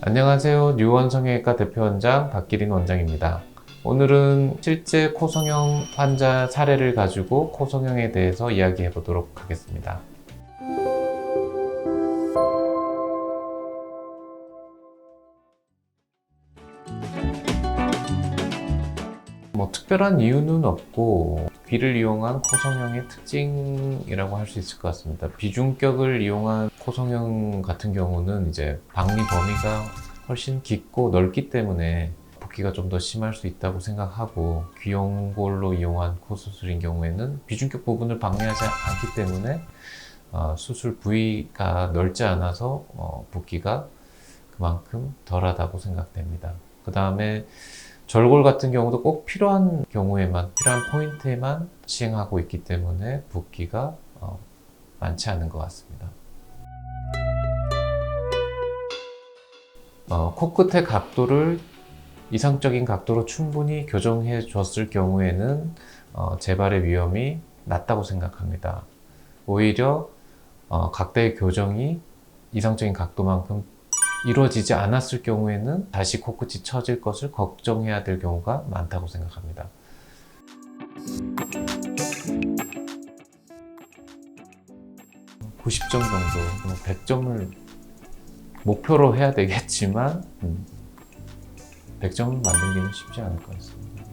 안녕하세요. 뉴원 성형외과 대표원장 박기린 원장입니다. 오늘은 실제 코성형 환자 사례를 가지고 코성형에 대해서 이야기해 보도록 하겠습니다. 뭐 특별한 이유는 없고 귀를 이용한 코성형의 특징이라고 할 수 있을 것 같습니다. 비중격을 이용한 코성형 같은 경우는 이제 박리 범위가 훨씬 깊고 넓기 때문에 붓기가 좀 더 심할 수 있다고 생각하고 귀연골로 이용한 코 수술인 경우에는 비중격 부분을 박리하지 않기 때문에 어, 수술 부위가 넓지 않아서 어, 붓기가 그만큼 덜하다고 생각됩니다. 그 다음에 절골 같은 경우도 꼭 필요한 경우에만 필요한 포인트에만 시행하고 있기 때문에 붓기가 어, 많지 않은 것 같습니다. 어, 코끝의 각도를 이상적인 각도로 충분히 교정해 줬을 경우에는 어, 재발의 위험이 낮다고 생각합니다. 오히려 어, 각대의 교정이 이상적인 각도만큼 이루어지지 않았을 경우에는 다시 코끝이 처질 것을 걱정해야 될 경우가 많다고 생각합니다. (90점) 정도, 100점을 목표로 해야 되겠지만, 음, 100점을 만들기는 쉽지 않을 것 같습니다.